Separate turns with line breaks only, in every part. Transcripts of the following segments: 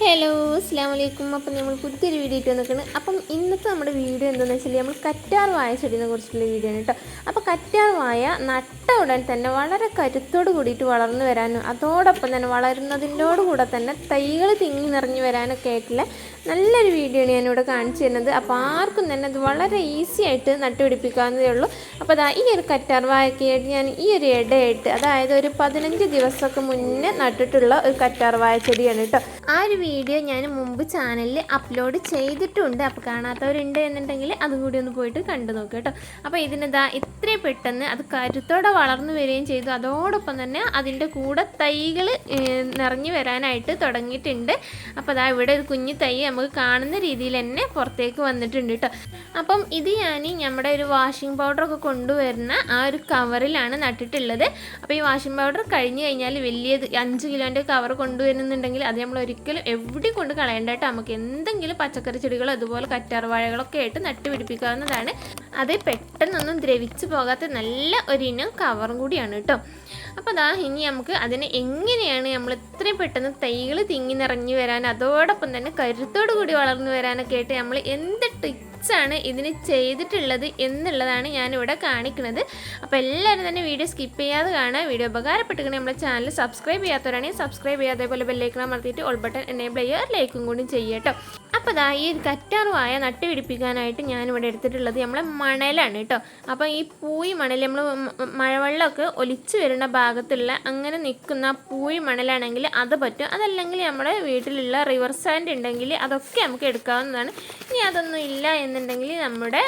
Hello അസ്സാം വലൈക്കും അപ്പം നമ്മൾ പുതിയൊരു വീഡിയോ ഇട്ട് നിൽക്കുന്നത് അപ്പം ഇന്നത്തെ നമ്മുടെ വീഡിയോ എന്താണെന്ന് വെച്ചാൽ നമ്മൾ കറ്റാർ വായ ചെടീനെ കുറിച്ചുള്ള വീഡിയോ ആണ് കേട്ടോ. അപ്പോൾ കറ്റാർ വായ നട്ട ഉടൻ തന്നെ വളരെ കരുത്തോട് കൂടിയിട്ട് വളർന്നു വരാനും അതോടൊപ്പം തന്നെ വളരുന്നതിന്റെ കൂടെ തന്നെ തൈകൾ തിങ്ങി നിറഞ്ഞു വരാനൊക്കെ ആയിട്ടുള്ള നല്ലൊരു വീഡിയോ ആണ് ഞാനിവിടെ കാണിച്ചു തരുന്നത്. അപ്പോൾ ആർക്കും തന്നെ അത് വളരെ ഈസി ആയിട്ട് നട്ടുപിടിപ്പിക്കാവുന്നതേ ഉള്ളൂ. അപ്പോൾ അതാ ഈ ഒരു കറ്റാർ വായൊക്കെ ആയിട്ട് ഞാൻ ഈ ഒരു ഇടയായിട്ട് അതായത് ഒരു പതിനഞ്ച് ദിവസമൊക്കെ മുന്നേ നട്ടിട്ടുള്ള ഒരു കറ്റാർ വായ ചെടിയാണ് കേട്ടോ. ആ ഒരു വീഡിയോ ഞാൻ മുമ്പ് ചാനലിൽ അപ്ലോഡ് ചെയ്തിട്ടുണ്ട്. അപ്പോൾ കാണാത്തവരുണ്ട് എന്നുണ്ടെങ്കിൽ അതും കൂടി ഒന്ന് പോയിട്ട് കണ്ടു നോക്കുക കേട്ടോ. അപ്പോൾ ഇതിനെന്താ ഇത്രയും പെട്ടെന്ന് അത് കരുത്തോടെ വളർന്നു വരികയും ചെയ്തു. അതോടൊപ്പം തന്നെ അതിന്റെ കൂടെ തൈകൾ നിറഞ്ഞു വരാനായിട്ട് തുടങ്ങിയിട്ടുണ്ട്. അപ്പോൾ അതാ ഇവിടെ ഒരു കുഞ്ഞു തൈ നമുക്ക് കാണുന്ന രീതിയിൽ തന്നെ പുറത്തേക്ക് വന്നിട്ടുണ്ട് കേട്ടോ. അപ്പം ഇത് ഞാൻ നമ്മുടെ ഒരു വാഷിംഗ് പൗഡറൊക്കെ കൊണ്ടുവരുന്ന ആ ഒരു കവറിലാണ് നട്ടിട്ടുള്ളത്. അപ്പോൾ ഈ വാഷിംഗ് പൗഡർ കഴിഞ്ഞ് കഴിഞ്ഞാൽ വലിയത് അഞ്ച് കിലോന്റെ കവർ കൊണ്ടുവരുന്നുണ്ടെങ്കിൽ അത് നമ്മൾ ഒരിക്കലും എവിടെ കൊണ്ട് കളയേണ്ട നമുക്ക് എന്തെങ്കിലും പച്ചക്കറി ചെടികളോ അതുപോലെ കറ്റാർവാഴകളൊക്കെ ആയിട്ട് നട്ടുപിടിപ്പിക്കാവുന്നതാണ് അത് പെട്ടെന്നൊന്നും ദ്രവിച്ച് പോകാത്ത നല്ല ഒരിനം കവറും കൂടിയാണ് കേട്ടോ. അപ്പോൾ അതാ ഇനി നമുക്ക് അതിനെ എങ്ങനെയാണ് നമ്മൾ ഇത്രയും പെട്ടെന്ന് തൈകൾ തിങ്ങി നിറഞ്ഞു വരാൻ അതോടൊപ്പം തന്നെ കരുത്തോടു കൂടി വളർന്നു വരാനൊക്കെ ആയിട്ട് നമ്മൾ എന്ത് ടിപ്സാണ് ഇതിന് ചെയ്തിട്ടുള്ളത് എന്നുള്ളതാണ് ഞാനിവിടെ കാണിക്കുന്നത്. അപ്പോൾ എല്ലാവരും തന്നെ വീഡിയോ സ്കിപ്പ് ചെയ്യാതെ കാണുക. വീഡിയോ ഉപകാരപ്പെട്ടിട്ടുണ്ടെങ്കിൽ നമ്മുടെ ചാനൽ സബ്സ്ക്രൈബ് ചെയ്യാത്തവരാണെങ്കിൽ സബ്സ്ക്രൈബ് ചെയ്യാതെ അതേപോലെ ബെല്ലൈക്കണം മറത്തിയിട്ട് ഓൾ ബട്ടൺ എനേബിൾ ചെയ്യുക ലൈക്കും കൂടി ചെയ്യട്ടോ അപ്പോൾ ദാ ഈ കറ്റാറുവായ നട്ടുപിടിപ്പിക്കാനായിട്ട് ഞാനിവിടെ എടുത്തിട്ടുള്ളത് നമ്മളെ മണലാണ് കേട്ടോ. അപ്പോൾ ഈ പൂയി മണൽ നമ്മൾ മഴവെള്ളമൊക്കെ ഒലിച്ചു വരുന്ന ഭാഗത്തുള്ള അങ്ങനെ നിൽക്കുന്ന പൂയി മണലാണെങ്കിൽ അത് പറ്റും. അതല്ലെങ്കിൽ നമ്മുടെ വീട്ടിലുള്ള റിവർ സാൻഡ് ഉണ്ടെങ്കിൽ അതൊക്കെ നമുക്ക് എടുക്കാവുന്നതാണ്. ഇനി അതൊന്നും ഇല്ല എന്നുണ്ടെങ്കിൽ നമ്മുടെ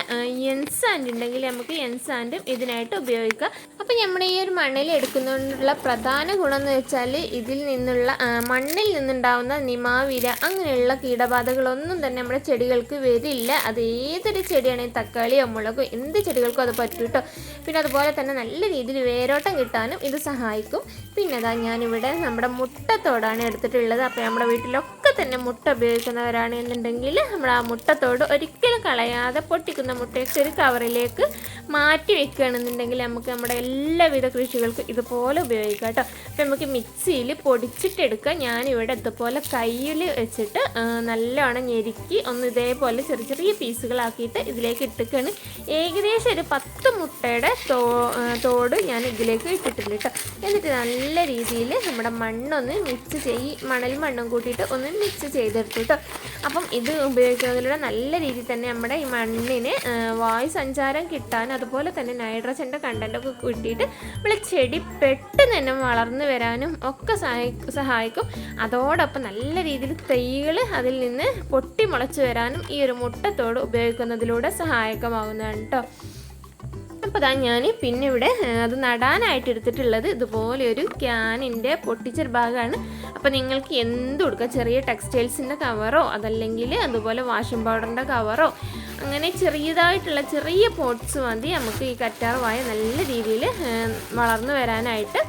എൻ ആൻഡ് ഉണ്ടെങ്കിൽ നമുക്ക് എൻ ആൻഡും ഇതിനായിട്ട് ഉപയോഗിക്കാം. അപ്പോൾ നമ്മുടെ ഈ ഒരു മണ്ണിൽ എടുക്കുന്നതുകൊണ്ടുള്ള പ്രധാന ഗുണം എന്ന് വെച്ചാൽ ഇതിൽ നിന്നുള്ള മണ്ണിൽ നിന്നുണ്ടാവുന്ന നിമാവിര അങ്ങനെയുള്ള കീടബാധകളൊന്നും തന്നെ നമ്മുടെ ചെടികൾക്ക് വരില്ല. അത് ഏതൊരു ചെടിയാണെങ്കിൽ തക്കാളിയോ മുളകോ എന്ത് ചെടികൾക്കും അത് പറ്റും കേട്ടോ പിന്നെ അതുപോലെ തന്നെ നല്ല രീതിയിൽ വേരോട്ടം കിട്ടാനും ഇത് സഹായിക്കും. പിന്നെ അതാ ഞാനിവിടെ നമ്മുടെ മുട്ടത്തോടാണ് എടുത്തിട്ടുള്ളത്. അപ്പോൾ നമ്മുടെ വീട്ടിലൊക്കെ തന്നെ മുട്ട ഉപയോഗിക്കുന്നവരാണ് എന്നുണ്ടെങ്കിൽ നമ്മൾ ആ മുട്ടത്തോട് ഒരിക്കലും കളയാതെ പൊട്ടിക്കുന്ന മുട്ടയൊക്കെ ഒരു കവറിലേക്ക് മാറ്റി വെക്കുകയാണെന്നുണ്ടെങ്കിൽ നമുക്ക് നമ്മുടെ എല്ലാവിധ കൃഷികൾക്കും ഇതുപോലെ ഉപയോഗിക്കാം കേട്ടോ. അപ്പം നമുക്ക് മിക്സിയിൽ പൊടിച്ചിട്ടെടുക്കാം ഞാനിവിടെ ഇതുപോലെ കയ്യിൽ വെച്ചിട്ട് നല്ലോണം ഞെരുക്കി ഒന്ന് ഇതേപോലെ ചെറിയ ചെറിയ പീസുകളാക്കിയിട്ട് ഇതിലേക്ക് ഇട്ടിക്കാണ് ഏകദേശം ഒരു പത്ത് മുട്ടയുടെ തോട് ഞാൻ ഇതിലേക്ക് ഇട്ടിട്ടുണ്ട് കേട്ടോ. എന്നിട്ട് നല്ല രീതിയിൽ നമ്മുടെ മണ്ണൊന്ന് മിക്സ് ചെയ്യി മണൽ മണ്ണും കൂട്ടിയിട്ട് ഒന്ന് മിക്സ് ചെയ്തെടുത്തു കേട്ടോ അപ്പം ഇത് ഉപയോഗിക്കുന്നതിലൂടെ നല്ല രീതിയിൽ തന്നെ നമ്മുടെ ഈ മണ്ണിന് വായു സഞ്ചാരം കിട്ടാനും അതുപോലെ തന്നെ നൈട്രജന്റെ കണ്ടന്റൊക്കെ കിട്ടിയിട്ട് നമ്മൾ ചെടി പെട്ടെന്ന് തന്നെ വളർന്നു വരാനും ഒക്കെ സഹായി സഹായിക്കും. അതോടൊപ്പം നല്ല രീതിയിൽ തൈകൾ അതിൽ നിന്ന് പൊട്ടി മുളച്ചു വരാനും ഈ ഒരു മുട്ടത്തോട് ഉപയോഗിക്കുന്നതിലൂടെ സഹായകമാകുന്നതാണ് കേട്ടോ അപ്പോൾ അതാ ഞാൻ പിന്നെ ഇവിടെ അത് നടാനായിട്ട് എടുത്തിട്ടുള്ളത് ഇതുപോലെ ഒരു ക്യാനിന്റെ പൊട്ടിച്ചൊരു ഭാഗമാണ്. അപ്പോൾ നിങ്ങൾക്ക് എന്ത് കൊടുക്കാം? ചെറിയ ടെക്സ്റ്റൈൽസിന്റെ കവറോ അതല്ലെങ്കിൽ അതുപോലെ വാഷിംഗ് പൗഡറിന്റെ കവറോ അങ്ങനെ ചെറിയതായിട്ടുള്ള ചെറിയ പോട്ട്സ് മതി. നമുക്ക് ഈ കറ്റാർ വായ നല്ല രീതിയിൽ വളർന്നു വരാനായിട്ട്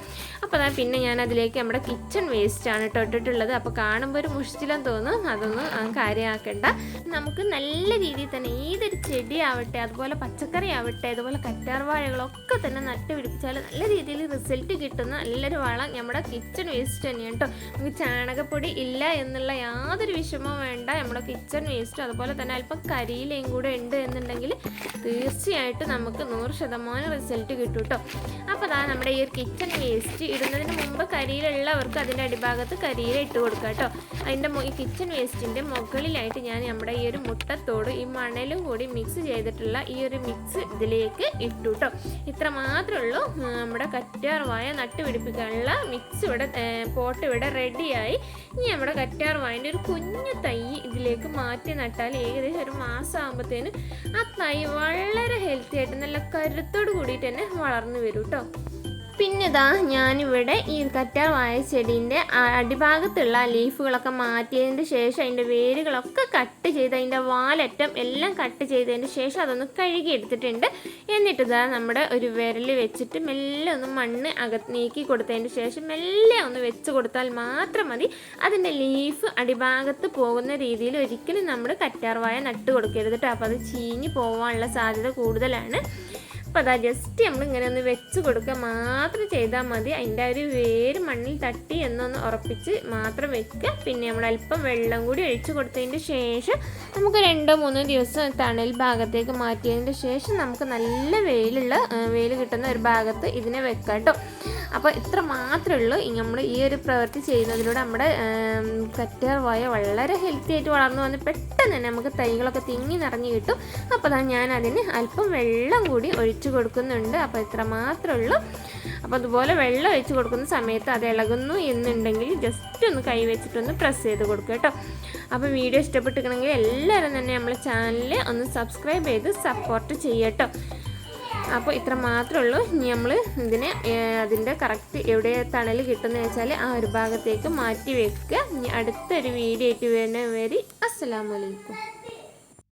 അപ്പോൾ അതാ പിന്നെ ഞാൻ അതിലേക്ക് നമ്മുടെ കിച്ചൺ വേസ്റ്റ് ആണ് കേട്ടോ ഇട്ടിട്ടുള്ളത്. അപ്പോൾ കാണുമ്പോൾ ഒരു മുഷ്ടിലം തോന്നും അതൊന്നും കാര്യമാക്കണ്ട നമുക്ക് നല്ല രീതിയിൽ തന്നെ ഏതൊരു ചെടിയാവട്ടെ അതുപോലെ പച്ചക്കറി ആവട്ടെ അതുപോലെ കറ്റാർ വാഴകളൊക്കെ തന്നെ നട്ട് പിടിപ്പിച്ചാൽ നല്ല രീതിയിൽ റിസൾട്ട് കിട്ടുന്ന നല്ലൊരു വളം നമ്മുടെ കിച്ചൺ വേസ്റ്റ് തന്നെയാണ് കേട്ടോ നമുക്ക് ചാണകപ്പൊടി ഇല്ല എന്നുള്ള യാതൊരു വിഷമവും വേണ്ട. നമ്മുടെ കിച്ചൺ വേസ്റ്റ് അതുപോലെ തന്നെ അല്പം കരിയിലയും കൂടെ ഉണ്ട് എന്നുണ്ടെങ്കിൽ തീർച്ചയായിട്ടും നമുക്ക് നൂറ് ശതമാനം റിസൾട്ട് കിട്ടും കേട്ടോ അപ്പോൾ അതാ നമ്മുടെ ഈ ഒരു കിച്ചൺ വേസ്റ്റ് ഇടുന്നതിന് മുമ്പ് കരിയിലുള്ളവർക്ക് അതിന്റെ അടിഭാഗത്ത് കരിയില ഇട്ട് കൊടുക്കുക കേട്ടോ. അതിന്റെ ഈ കിച്ചൺ വേസ്റ്റിന്റെ മുകളിലായിട്ട് ഞാൻ നമ്മുടെ ഈ ഒരു മുട്ടത്തോട് ഈ മണലും കൂടി മിക്സ് ചെയ്തിട്ടുള്ള ഈ ഒരു മിക്സ് ഇതിലേക്ക് ഇട്ടു കേട്ടോ. ഇത്ര മാത്രമേ ഉള്ളൂ. നമ്മുടെ കറ്റാർവായ നട്ടുപിടിപ്പിക്കാനുള്ള മിക്സ് ഇവിടെ പോട്ട് ഇവിടെ റെഡിയായി ഇനി നമ്മുടെ കറ്റാർവായന്റെ ഒരു കുഞ്ഞു തൈ ഇതിലേക്ക് മാറ്റി നട്ടാൽ ഏകദേശം ഒരു മാസം ആകുമ്പോഴത്തേന് ആ തൈ വളരെ ഹെൽത്തി ആയിട്ട് നല്ല കരുത്തോട് കൂടിയിട്ട് തന്നെ വളർന്നു വരും കേട്ടോ. പിന്നെ ഇതാ ഞാനിവിടെ ഈ കറ്റാവായ ചെടീന്റെ അടിഭാഗത്തുള്ള ലീഫുകളൊക്കെ മാറ്റിയതിന് ശേഷം അതിന്റെ വേരുകളൊക്കെ കട്ട് ചെയ്ത് അതിന്റെ വാലറ്റം എല്ലാം കട്ട് ചെയ്തതിന് ശേഷം അതൊന്ന് കഴുകി എടുത്തിട്ടുണ്ട്. എന്നിട്ട് ഇതാ നമ്മുടെ ഒരു വിരൽ വെച്ചിട്ട് മെല്ലെ ഒന്ന് മണ്ണ് അകത്ത് നീക്കി കൊടുത്തതിന് ശേഷം മെല്ലെ ഒന്ന് വെച്ച് കൊടുത്താൽ മാത്രം മതി. അതിന്റെ ലീഫ് അടിഭാഗത്ത് പോകുന്ന രീതിയിൽ ഒരിക്കലും നമ്മൾ കറ്റാർവായ നട്ട് കൊടുക്കരുത് കേട്ടോ. അപ്പോൾ അത് ചീഞ്ഞ് പോകാനുള്ള സാധ്യത കൂടുതലാണ്. അപ്പോൾ അതാ ജസ്റ്റ് നമ്മൾ ഇങ്ങനെ ഒന്ന് വെച്ച് കൊടുക്കുക. മാത്രം ചെയ്താൽ മതി. അതിന്റെ ഒരു വേര് മണ്ണിൽ തട്ടി എന്നൊന്ന് ഉറപ്പിച്ച് മാത്രം വെക്കുക. പിന്നെ നമ്മൾ അല്പം വെള്ളം കൂടി ഒഴിച്ചു കൊടുത്തതിന്റെ ശേഷം നമുക്ക് രണ്ടോ മൂന്നോ ദിവസം തണൽ ഭാഗത്തേക്ക് മാറ്റിയതിന്റെ ശേഷം നമുക്ക് നല്ല വെയിലുള്ള വെയിൽ കിട്ടുന്ന ഒരു ഭാഗത്ത് ഇതിനെ വെക്കാം കേട്ടോ. അപ്പോൾ ഇത്ര മാത്രമേ ഉള്ളൂ. നമ്മൾ ഈ ഒരു പ്രവൃത്തി ചെയ്യുന്നതിലൂടെ നമ്മുടെ കറ്റാർ വായ വളരെ ഹെൽത്തി ആയിട്ട് വളർന്നു വന്ന് പെട്ടെന്ന് തന്നെ നമുക്ക് തൈകളൊക്കെ തിങ്ങി നിറഞ്ഞു കിട്ടും. അപ്പോൾ ഞാൻ അതിന് അല്പം വെള്ളം കൂടി ഒഴിച്ചു കൊടുക്കുന്നുണ്ട്. അപ്പോൾ ഇത്ര മാത്രമേ ഉള്ളൂ. അപ്പോൾ അതുപോലെ വെള്ളം ഒഴിച്ചു കൊടുക്കുന്ന സമയത്ത് അത് ഇളകുന്നു എന്നുണ്ടെങ്കിൽ ജസ്റ്റ് ഒന്ന് കൈ വെച്ചിട്ടൊന്ന് പ്രസ് ചെയ്ത് കൊടുക്കുക കേട്ടോ. അപ്പോൾ വീഡിയോ ഇഷ്ടപ്പെട്ടിരിക്കണമെങ്കിൽ എല്ലാവരും തന്നെ നമ്മളെ ചാനൽ ഒന്ന് സബ്സ്ക്രൈബ് ചെയ്ത് സപ്പോർട്ട് ചെയ്യട്ടോ അപ്പോൾ ഇത്ര മാത്രമേ ഉള്ളൂ. ഇനി നമ്മൾ ഇതിനെ അതിന്റെ കറക്റ്റ് എവിടെ തണൽ കിട്ടുന്നത് വെച്ചാൽ ആ ഒരു ഭാഗത്തേക്ക് മാറ്റി വെക്കുക. ഇനി അടുത്തൊരു വീഡിയോ ആയിട്ട് വരുന്ന വരെ അസ്സലാമലൈക്കും